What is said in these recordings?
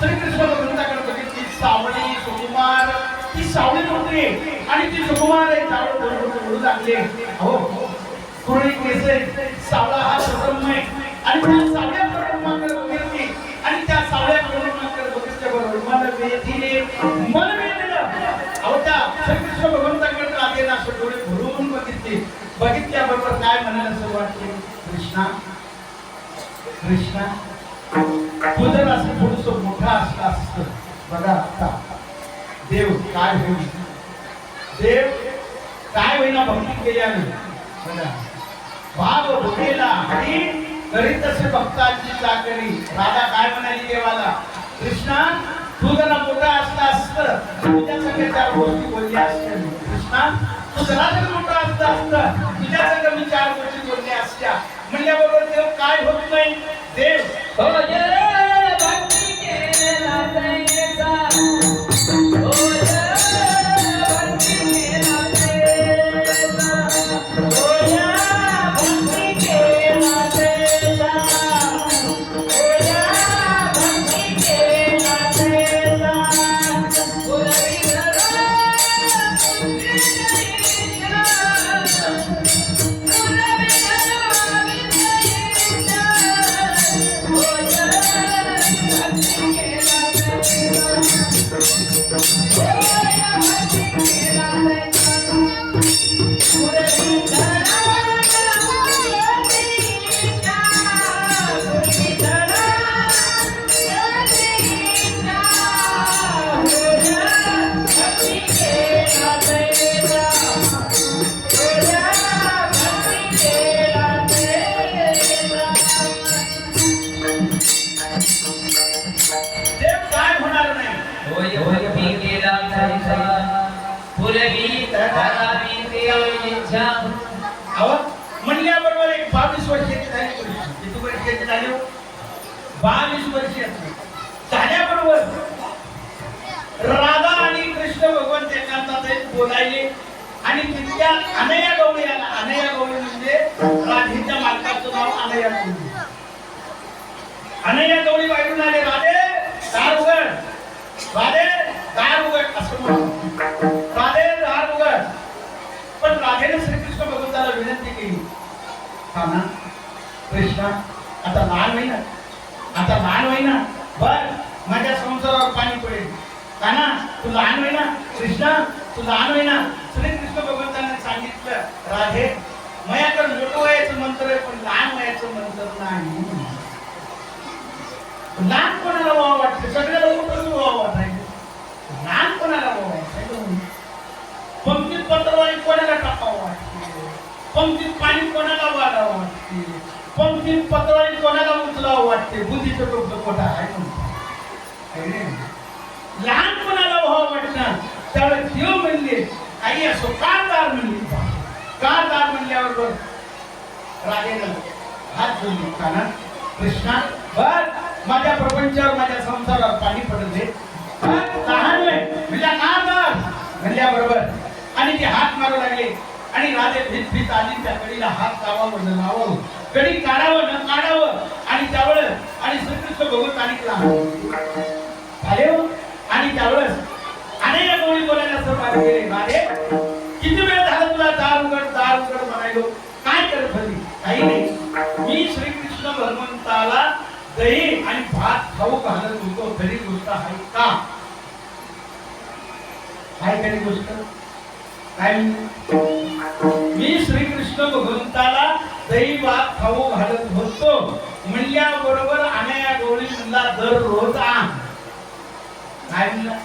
श्रीकृष्ण भगवंताकडे बघितली सावळी सुकुमार. ती सावळी नव्हती. आणि ती सुकुमार एक झाड बोलू लागले. हो कुरळी केसे सावळा हा सुब्रह्मण्य आणि त्या सावळ्या ब्रह्माकडे बघितली. आणि त्या सावळ्या ब्रह्माकडे बघितल्याबरोबर मन वेधीने मन वेधलं अहो त्या श्रीकृष्ण भगवंताकडे राधेला असं डोळे भरून बघितले. बघितल्याबरोबर काय म्हणायला सुरुवात केली? कृष्णा? कृष्णा? तू असं थोडस मोठा असला असत. बघा आता. देव काय होईल? देव काय होईना भक्ती केल्याने? बघा. भाव भुकेला आणि करीत तसे भक्ताची चाकरी राधा काय म्हणाली देवाला? कृष्णा तू जरा मोठा असला असत तुझ्या सगळ्या चार गोष्टी बोलल्या असत्या कृष्णा तू जरा जर मोठा असला असत तुझ्या सगळ्या मी चार गोष्टी बोलल्या असत्या. म्हणल्याबरोबर देव काय होत नाही? देव हो, म्हणजे अहो म्हणल्याबरोबर एक बावीस वर्षाची झाली किती वर्षाची झाली बावीस वर्षाची झाल्याबरोबर राधा आणि कृष्ण भगवान एकांतात बोलायले आणि तिथल्या अनया गवळी आला अनया गवळी म्हणजे राधेच्या मालकाचं नाव अनया गवळी अनया गवळी वाढून आले राधे दार उघड राधे दार उघड असं म्हणतो राधे दार राधेने श्रीकृष्ण भगवंताला विनंती केली. हा ना? कृष्णा आता लहान होईना आता लहान होईना बर माझ्या संसारावर पाणी पडेल. का ना? तू लहान होईना कृष्णा तू लहान होईना श्रीकृष्ण भगवंताने सांगितलं राधे मयाकडे मोठं वयाचं मंत्र आहे पण लहान वयाचं मंत्र नाही. लहान कोणाला व्हावं वाटतं? सगळ्याला मोठं व्हावं वाटायचं. लहान कोणाला व्हावं वाटायचं? पंक्तीत पत्रवाळी कोणाला टाकावं वाटते? पंक्तीत पाणी कोणाला वाढावं वाटते? पंक्तीत पत्रवाळी कोणाला उचलावं वाटते? बुद्धीचं डोकं कोटा आहे लहानपणाला आहे व्हावं वाटणार त्यावेळेस देव म्हणले काही असो का काळ म्हणले कारदार म्हणल्यावर राजेनं हात जोडले काना कृष्णा बर माझ्या प्रपंचावर माझ्या संसारावर पाणी पडले मारू लागले आणि राजे भीत भीत आली कडीला हात लावावं न लावावं. कडी काढावं न काढावं. आणि त्यावेळेस आणि श्रीकृष्ण भगवंतानी झाले आणि त्यावेळेस अनेक गोळी बोलायला सुरुवात केली. राजे किती वेळ झाला तुला दार उघड दार उघड म्हणायलो? काय करत होती? काही नाही. मी श्रीकृष्ण भगवंताला दही आणि भात खाऊ घालत होतो. खरी गोष्ट आहे का? काय खरी गोष्ट? मी श्रीकृष्ण भगवंताला दही भात खाऊ घालत होतो. म्हणल्याबरोबर अनया गोळी म्हणला दररोज आण. काय म्हणला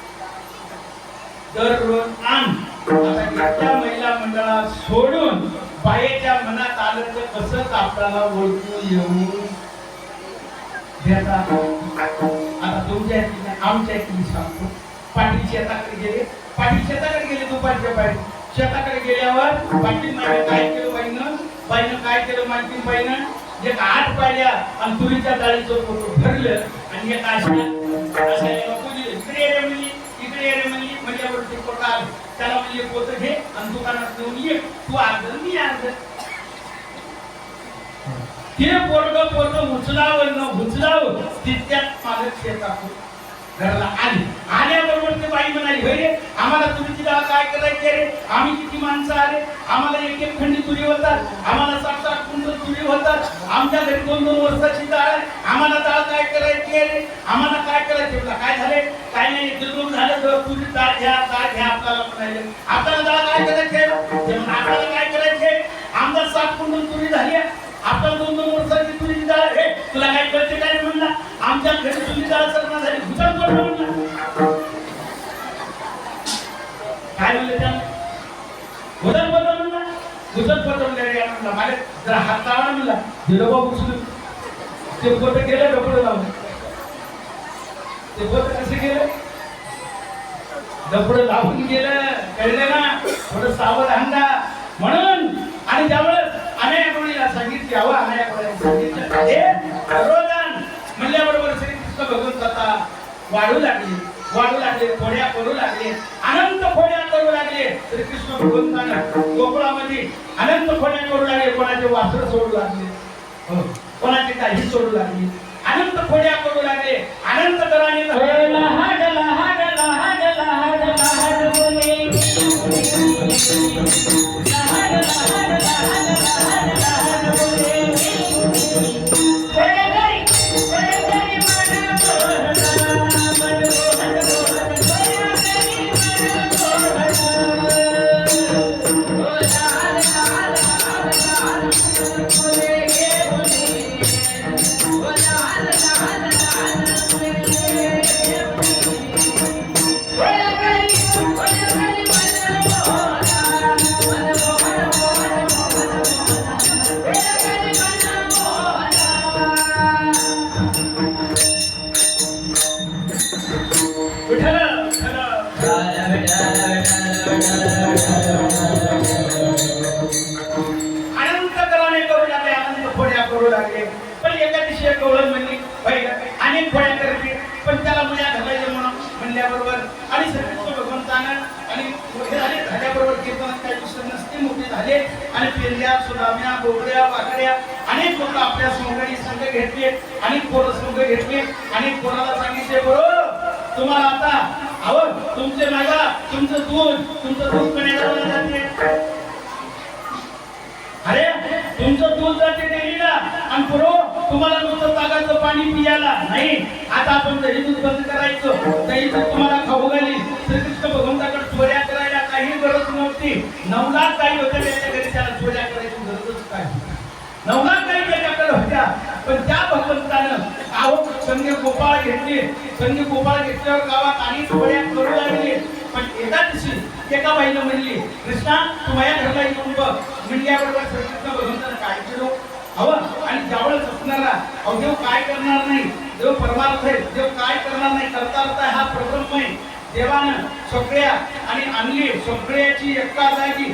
दररोज आण. आता त्या महिला मंडळात सोडून बायेच्या मनात आलं तर कसंच आपल्याला ओळखू येऊ देता. आता तुमच्या आमच्या सांगतो. पाठी शेताकडे गेले. पाठी शेताकडे गेले दुपारच्या पाठी शेताकडे गेल्यावर पाटील मागे काय केलं बाईनं? बाईनं काय केलं माहिती बाईनं? एक आठ पाड्या आणि तुरीच्या डाळीचं फोटो भरलं आणि एक अशा अशा इकडे ये म्हणली इकडे ये म्हणली म्हणजे ते पोटा आलं. त्याला म्हणजे पोत घे आणि दुकानात घेऊन ये. तू अर्ध मी अर्ध ते पोरग पोरग उचलावं न उचलावं तितक्यात माझं शेत शेतात घराला आली. आल्याबरोबर ते बाई म्हणाली होय रे आम्हाला तुम्ही तिला काय करायचे रे? आम्ही किती माणसं आले? आम्हाला एक एक खंडी तुरी होतात. आम्हाला सात सात कुंड तुरी होतात. आमच्या घरी दोन दोन वर्षाची डाळ आहे. आम्हाला डाळ काय करायची रे? आम्हाला काय करायचे म्हटलं काय झाले काय नाही दुर्गम झालं तर तुरी डाळ घ्या डाळ घ्या आपल्याला म्हणाले. आपल्याला डाळ काय करायचे ते? आपल्याला काय करायचे आमचा सात कुंड तुरी झाली आपण दोन दोन वर्षाची तुझी डाळ आहे तुला काय कळते काय म्हणला? आमच्या घरी तुझी डाळ सरणार झाली भुतान पडलं म्हणला. काय म्हणले त्या? भुतान बदल म्हणला. भुतान पडलं रे म्हणला मला जरा हात लावा म्हणला. दिलं बाबा उचलून ते बोट गेलं डोकं लावून. ते बोट कसं गेलं? डबड लावून गेलं. कळलं ना? थोडं सावध हंगा म्हणून आणि त्यामुळे वेळेला हे रोजन म्हणल्याबरोबर श्री कृष्ण भगवंत आता वाढू लागले वाढू लागले फोड्या करू लागले अनंत फोड्या करू लागले श्री कृष्ण भगवंतानं गोकुळामध्ये अनंत फोड्या करू लागले कोणाचे वासर सोडू लागले कोणाचे काही सोडू लागले अनंत फोड्या करू लागले अनंत कराने अनंत कराने करू लागले अनंत करू लागले. पण एका दिवशी एक म्हणली अनेक करते पण त्याला मुल्या घालायचे म्हणून म्हणल्याबरोबर आणि श्रीकृष्ण भगवंतानं आणि झाले झाल्याबरोबर नसते मोठे झाले आणि पेरल्या सुदाम्या बोबड्या वाकड्या अनेक लोक आपल्या सोंगडी संघ घेतले अनेक पोरं संघ घेतले अनेक पोराला सांगितले बरोबर तुम्हाला आता अहो तुमचे माझा तुमचं दूध तुमचं दूध कण्याला जाते अरे तुमचं दूध जाते डेलीला आणि पुरो तुम्हाला नुसतं तागाचं पाणी पियाला नाही. आता आपण दही दूध बंद करायचं दही दूध तुम्हाला खाऊ घाली श्रीकृष्ण भगवंताकडे चोऱ्या करायला काही गरज नव्हती नऊ लाख काही होत्या त्याच्या घरी त्याला चोऱ्या करायची गरजच काय नऊ लाख काही त्याच्याकडे होत्या पण त्या भगवंतानं आहो संघ गोपाळ संघ गोपाळ घेतल्यावर गावात आणि करू लागले. पण एका दिवशी एका बाईनं म्हणली कृष्णा तू माझ्या घरला येऊन बघ. म्हणल्याबरोबर श्रीकृष्ण भगवंताला काय केलो? हवं. आणि ज्यावेळेस असणारा अहो देव काय करणार नाही? देव परमार्थ आहे. देव काय करणार नाही? करता करता हा प्रब्रह्म आहे. देवानं सगळ्या आणि आणली सगळ्याची एका जागी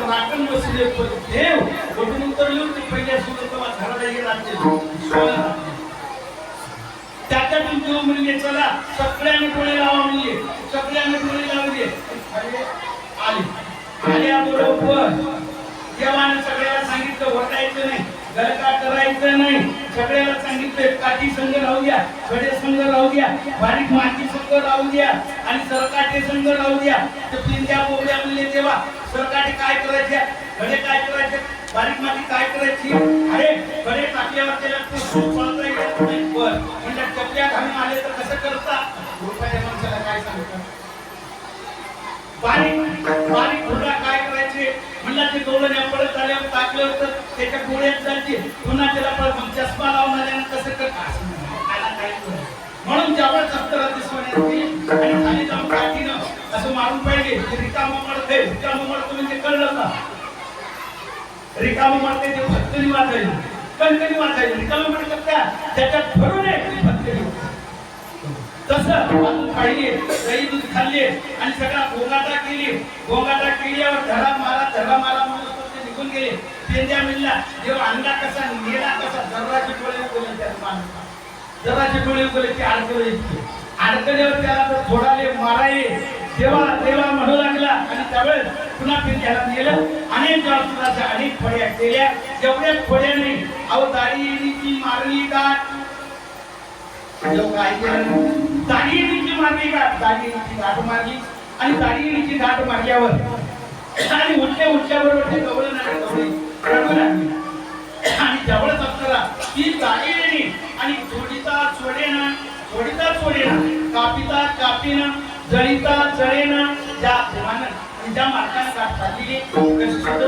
राखण बसले पण देव कुठून उतरले होते पहिल्या सुरू घराला ये त्याच्यातून देव म्हणजे चला सगळ्याने डोळे लावा म्हणजे सगळ्याने डोळे लावले अरे, आले. आल्याबरोबर देवाने सगळ्याला सांगितलं वटायचं नाही. गलका करायचं नाही सगळ्याला सांगितलं काठी संघ राहू द्या खडे संघ राहू द्या बारीक माती संघ राहू द्या आणि सरकाटे संघ राहू द्या ते पिंड्या बोबड्या म्हणले तेव्हा सरकाटे काय करायचे? खडे काय करायचे? बारीक माती काय करायची? अरे खडे टाकल्यावर त्याला तो सूप पळता येत नाही वर म्हणजे चपल्या घालून आले तर कसं करता? रुपयाच्या माणसाला काय सांगतात बारीक बारीक घोडा काय करायचे म्हणला ते गवळण पडत आल्यावर टाकलं तर त्याच्या जाते पुन्हा त्याला परत मग चष्मा लावून आल्यानं कसं कर म्हणून ज्यावेळेस अत्तरात दिसून येईल आणि खाली जाऊन काठीनं असं मारून पाहिजे. ते रिकामं मडते रिकामं मडतं म्हणजे कळलं का? रिकामं मळते ते फटकरी वाजायला कणकणी वाजायला रिकामं मडतात का त्याच्यात भरून आहे फटकरी तसं अजून खाल्ली दही दूध खाल्ली आणि सगळा गोंगाटा केली गोंगाटा केल्यावर धडा मारा धडा मारा म्हणून निघून गेले. पेंद्या मिळला जेव्हा अंडा कसा नेला कसा जर्राचे डोळे उगवले त्या माणसा. जर्राचे डोळे उगवले ते अडकले इतके. अडकल्यावर त्याला तर थोडाले माराये देवा देवा म्हणू लागला. आणि त्यावेळेस पुन्हा फिर नेलं अनेक गावचा अनेक फळ्या केल्या. जेवढ्या फळ्याने अहो दाढी मारली गाठ लोक काय केलं मारली गाठ दाढी गाठ मारली. आणि दाढी गाठ मारल्यावर आणि उठल्या उठल्याबरोबर ते गवळण आणि जवळच असताना ती दाढी आणि जोडीता चोडेना जोडीता चोडेना कापिता कापीना जळीता जळेना ज्या देवानं ज्या मार्गाने गाठ कशी सुद्धा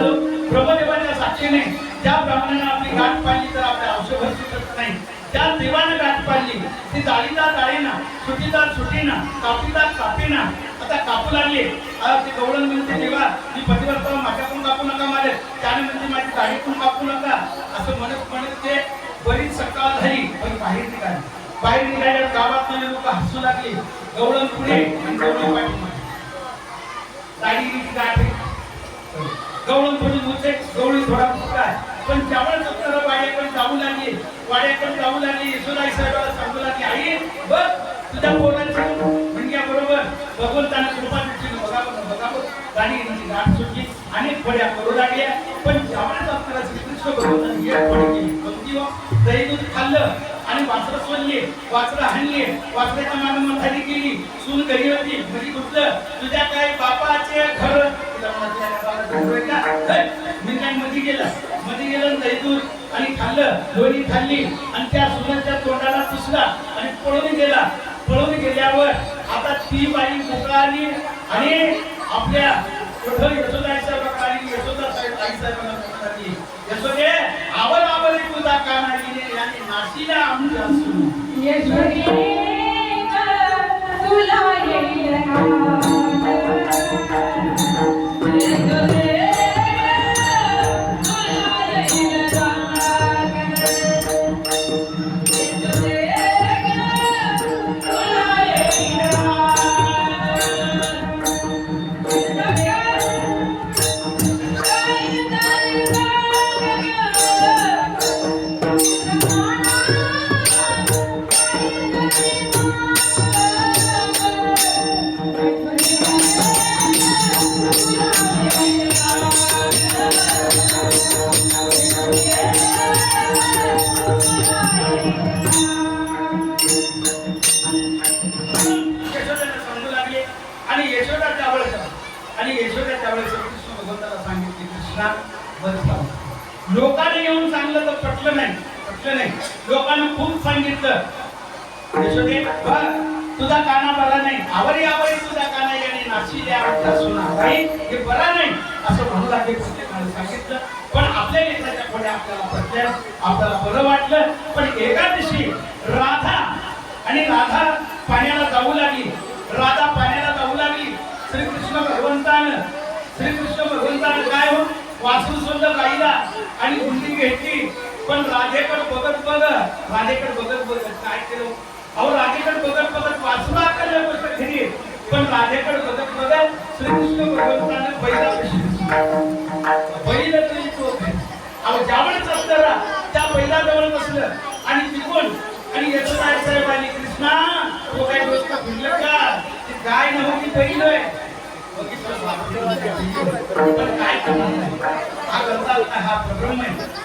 ब्रह्मदेवाच्या साक्षीने ज्या ब्राह्मणाने आपली गाठ पाडली तर आपल्या औषध सुटत नाही. त्या देवानं गाठ पाडली ती जाळीदा जाळेना सुटीदा सुटीना कापीदा कापीना आता कापू लागले. ते गवळण म्हणते देवा मी पतिवर्ता माझ्याकडून कापू नका मारे. त्याने म्हणजे माझी दाढीतून कापू नका. असं म्हणत म्हणत ते बरीच सकाळ झाली पण बाहेर निघाली. बाहेर निघाल्यावर गावात लोक हसू लागले. गवळण पुढे आणि गवळण गाठ उंच आहे, गवळी थोडा आहे. पण ज्यावेळेस आपल्याला वाड्याकडे जाऊ लागली वाड्याकडे जाऊ लागली यशोदाई साहेबाला सांगू लागली आई बघ तुझ्या पोरांची भगवंताने कृपा दिली बघावं बघावं. गाणी म्हणजे गाठ सुटली. अनेक फड्या करू लागल्या. पण ज्यावेळेस आपल्याला श्रीकृष्ण भगवंताने एक फडी केली. कोणती दही दूध खाल्लं आणि वासरं सोडली. वासरं हाणली. वासऱ्याच्या मागे मंथारी केली. सून घरी होती. घरी घुसलं तुझ्या काय बापाचे घर? मी काय मध्ये गेलं? मध्ये गेलं दही दूध आणि खाल्लं. लोणी खाल्ली. आणि त्या सुनाच्या तोंडाला पुसला आणि पळून गेला. पळून गेल्यावर आता ती बाई मुकाली आणि आपल्या कुठं यशोदा साहेबांना यशोदा साहेब आई साहेबांना म्हणाली, यशोदे आवड आवड तुझा काना आणि यशोदे तुला येईल सांगितली कृष्णा बरं थांब. लोकांनी येऊन सांगलं तर पटलं नाही पटलं नाही. लोकांनी खूप सांगितलं. यशोदे तुझा काना बरा नाही. आवरी आवरी तुझा काना याने नाशिले आवडता सुना नाही. हे बरा नाही असं म्हणू लागले प्रत्येकाने सांगितलं. पण आपल्या लेखाच्या पुढे आपल्याला पटलं आपल्याला बरं वाटलं. पण एका दिवशी राधा आणि राधा पाण्याला जाऊ लागली. राधा पाण्याला जाऊ लागली. श्रीकृष्ण भगवंतानं श्रीकृष्ण भगवंतानं काय हो वासरू सुद्धा राहिला आणि गुंडी घेतली. पण राधेकड बघत बघत राधेकड बघत बघत काय केलं? अहो राधेकड बघत बघत वासरू आकडे गोष्ट घरी पण राधेकड बघत बघत श्रीकृष्ण भगवंतानं पहिला बैल तरी तो अहो ज्यावेळेस असताना त्या बैलाजवळ बसलं आणि तिकून आणि यशोदाय साहेबांनी आली कृष्णा तो काय गोष्ट फिरलं का ती गाय नव्हती बैल आहे बघितलं बापरे, पण काय करणार नाही. हा करता आला हा प्रब्रह्म आहे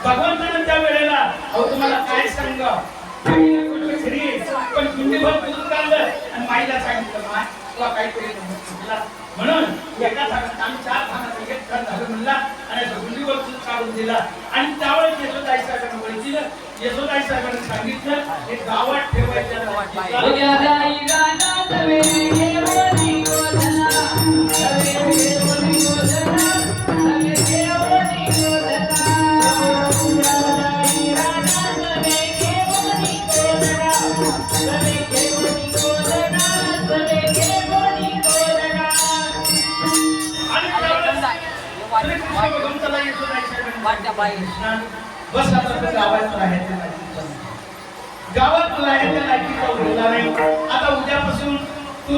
भगवंतानं त्या वेळेला अहो तुम्हाला काय सांग पण कुंडीभर दूध काढलं आणि माईला सांगितलं मा तुला काहीतरी म्हणून एका थानात आम्ही चार थानात एक थान झालं म्हणला आणि असं कुंडीवर दूध काढून दिला आणि त्यावेळेस यशोदाई साहेबांना ओळखीलं यशोदाई साहेबांनी सांगितलं हे गावात ठेवायचं यशोदाई साहेबांनी बस आता गावात राहायचं नाही. गावात नाही आता उद्यापासून तू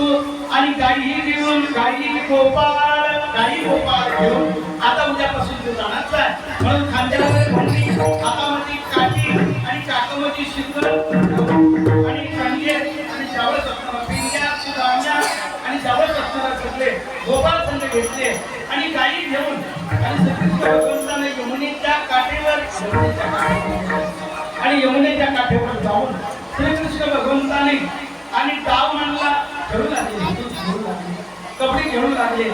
आणि गाई घेऊन गाई गोपाळ गाई गोपाळ घेऊन आता उद्यापासून तू जाणार आहे. म्हणून खांद्यावर भांडी हातामध्ये काठी आणि चाकामध्ये शिंगल आणि डाव म्हणला खेळू लागले. कपडे घेऊन लागले.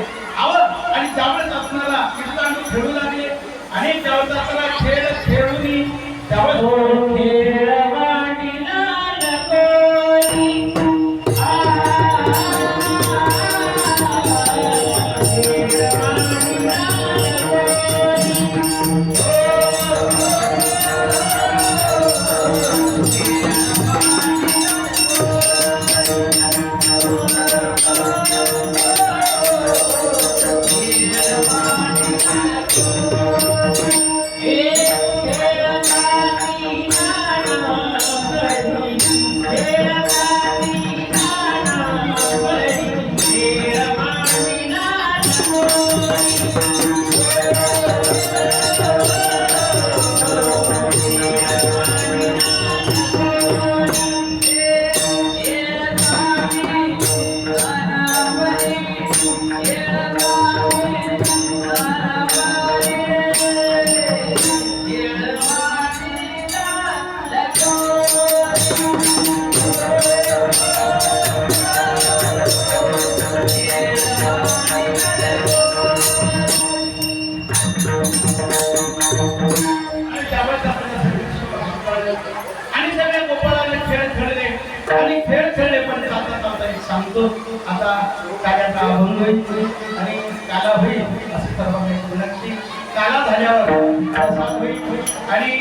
अभंग आणि काला होईल असं सर्वांना एक विनंती. काला झाल्यावर आणि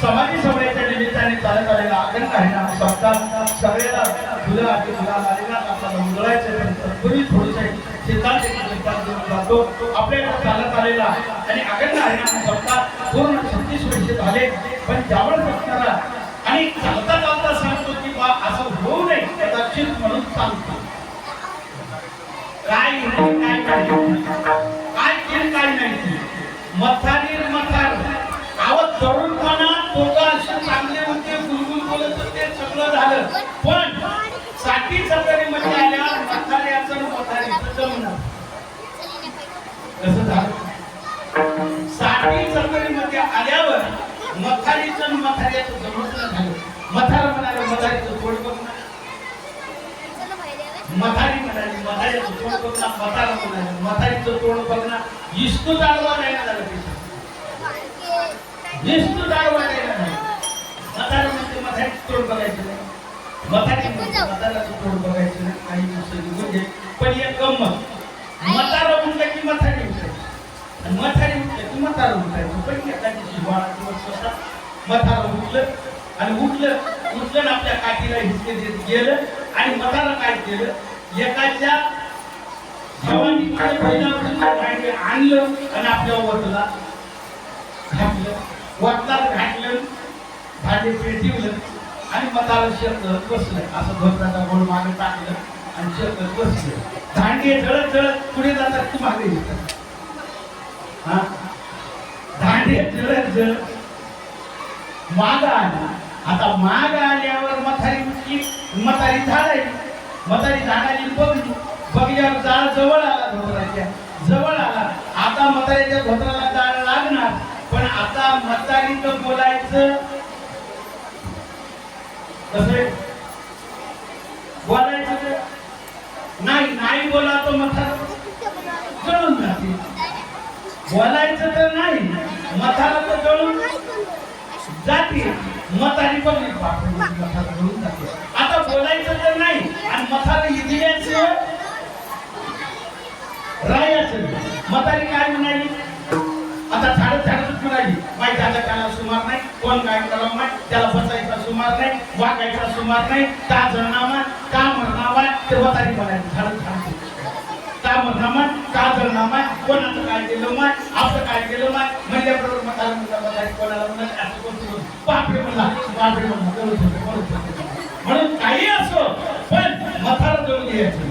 समाधी सोहळ्याच्या निमित्ताने चालत आलेला आग्रह आहे ना स्वतः सगळ्याला फुलं आणि फुला आलेला आपल्याला मंगळाचे आहे. तत्पूर्वी थोडंसं सिद्धांत जातो. आपल्याला चालत आलेला आणि अखंड आहे ना सप्ताह पूर्ण शक्ती सुरक्षित आले. पण ज्यावेळेस असणारा आणि चालता चालता सांगतो की बा असं होऊ नये कदाचित म्हणून सांगतो काय नाही काय नाही. काय केलं काय नाही मथारी. मथार आवत तरुणपणा टोका असे चांगले होते गुलगुल बोलत होते सगळं झालं. पण साठी सत्तरी मध्ये आल्यावर मथाऱ्याचं आणि मथारीचं जमणार कसं झालं. साठी सत्तरी मध्ये आल्यावर मथारीचं मथाऱ्याचं जमत झालं मथार म्हणाले मथारीचं तोड बघ मथारी म्हणाली मथारीचं तोंड बघणार मथारा म्हणाली मथारीचं तोंड बघणार इस्तू ताळवा नाही ना झालं तिचं इस्तू ताळवा नाही ना झालं मथारा म्हणजे मथारीचं तोंड बघायचं नाही. मथारी म्हणजे मथाराचं तोंड बघायचं नाही. काही दिवसांनी म्हणजे पण एक गंमत. मथारा म्हटलं की मथारी उठायची. मथारी उठलं की मथारा उठायचं. पण एका दिवशी बाळा किंवा स्वतः मथारा उठलं आणि उठलं उठलं आपल्या काठीला हिसके देत गेलं आणि मथारा काय केलं? एकाच्या आणलं आणि आपल्या वतला घातलं. वतलात घातलं भांडे पेटवलं आणि मताला शेतत बसलं. असं धोत्राचा गोल मागे टाकलं आणि शेतत बसलं. धांडे जळत जळत पुढे जातात की मागे येतात. हा? धांडे जळत जळत माग आला. आता माग आल्यावर मथारी उठली मथारी झाडायली मथारी झाडाली बघली बघल्यावर जाळ जवळ आला धोत्राच्या. जवळ आला. आता मथारीच्या धोत्राला जाळ लागणार. पण आता मथारीच बोलायचं तसे बोलायचं नाही नाही बोला तो म्हातारा. जळून जाते. बोलायचं तर नाही. म्हातारा तर जळून जाते. मतारी पण आता बोलायचं तर नाही आणि मथार इदिल्याचं रायाचं मतारी काय म्हणाली? आता झाडत झाडतच म्हणाली. माई त्याच्या त्याला सुमार नाही कोण काय करावं नाही त्याला बसायचा सुमार नाही वागायचा सुमार नाही का जळणामा का मरणावा ते मतारी म्हणाली झाडत झाडत का मरणामा का जळणामा कोणाचं काय केलं माय आपलं काय केलं माय? म्हणल्याबरोबर म्हणला म्हातारी कोणाला म्हणा असं कोणतं बापरे म्हणला बापरे म्हणला करत होते करत होते म्हणून काही असो पण मथाला जळून द्यायचं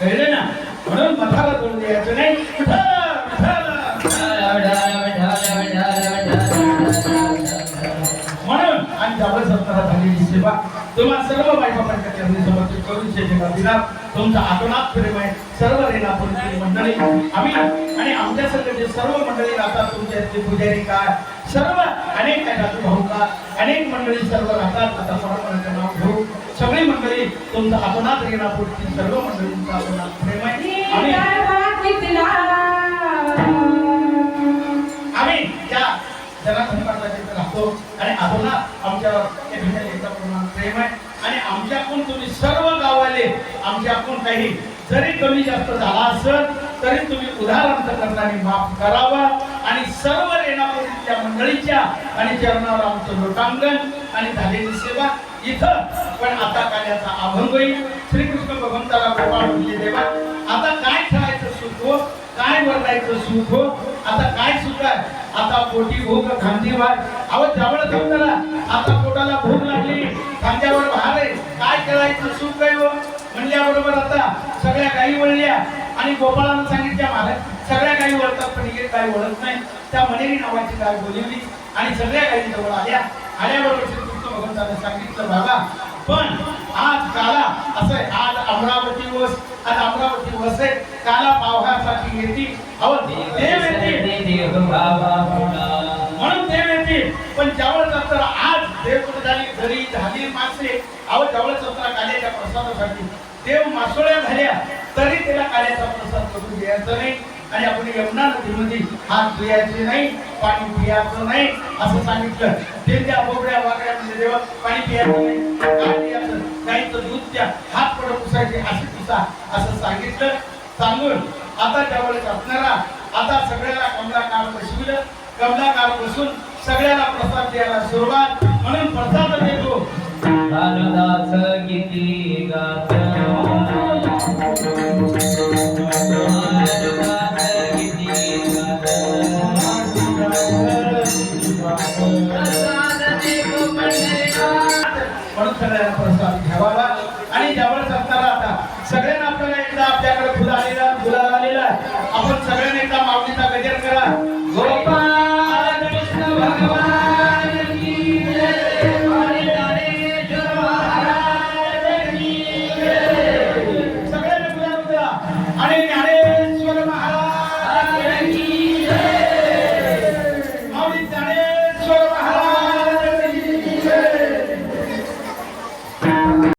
कळलं ना? म्हणून मथाला जळून द्यायचं नाही. म्हणून आणि ज्यावेळेस असताना झालेली सेवा तेव्हा सर्व बायका बायका चरणी समर्पित करून शेती दिला तुमचा आतोनात प्रेम आहे सर्व रेणापूरची मंडळी. आम्ही आणि आमच्या सगळे सर्व मंडळी राहतात तुमच्या पुजारी काय सर्व अनेक राजू भाऊ का अनेक मंडळी सर्व राहतात. आता परमाचं नाव घेऊ. सगळी मंडळी तुमचा आतोनात रेणापूरची सर्व मंडळींचा आतोनात प्रेम आहे आम्ही त्या जनाधनपाचा तिथे राहतो. आणि एकदा प्रमाण प्रेम आहे आणि आमच्याकडून तुम्ही सर्व गावाले आमच्याकडून काही. जरी कमी जास्त झाला असत तरी तुम्ही उधार अंतकरणाने माफ करावा आणि सर्व रेणापुरीच्या मंडळीच्या आणि चरणावर आमचं लोटांगण आणि झालेली सेवा इथं. पण आता कार्याचा अभंग होईल. श्रीकृष्ण भगवंताला गोपाळ म्हणजे देवा. आता काय खेळायचं सुख हो? काय वरडायचं सुख हो? आता काय सुख आहे? आता पोटी भूक खांदी भार अहो जवळ जमताना आता पोटाला भूक लागली. खांद्यावर भार आहे. काय करायचं सुख आहे हो? म्हणल्याबरोबर आता सगळ्या गायी वळल्या. आणि गोपाळानं सांगितल्या महाराज सगळ्या गायी वळतात पण इकडे गाय वळत नाही. त्या मनेरी नावाची गाय बोलवली आणि सगळ्या गायी जवळ आल्या. आल्याबरोबर श्रीकृष्ण भगवंतानं सांगितलं बाबा पण आज काला असं आहे, आज अमरावती वस आज अमरावती वस आहे. काला पावसासाठी येते अहो देव येते म्हणून देव येते पण ज्यावेळेस जत्रा आज देव झाली? घरी झाली मासे अहो ज्यावेळेस जत्रा काल्याच्या प्रसादासाठी. देव मासोळ्या झाल्या तरी त्याला काल्याचा प्रसाद करून द्यायचा नाही. आणि आपण यमुना नदीमध्ये हात धुयायचे नाही पाणी पियाचं नाही असं सांगितलं. ते त्या बोबड्या वागड्या म्हणजे देवा पाणी पियाचं नाही. गाईचं दूध द्या. हात पडत पुसायचे असे पुसा. असं सांगितलं. सांगून आता त्यावेळेस असणारा आता सगळ्याला कमलाकार बसविलं. कमलाकार बसून सगळ्याला प्रसाद द्यायला सुरुवात. म्हणून प्रसाद देतो. Música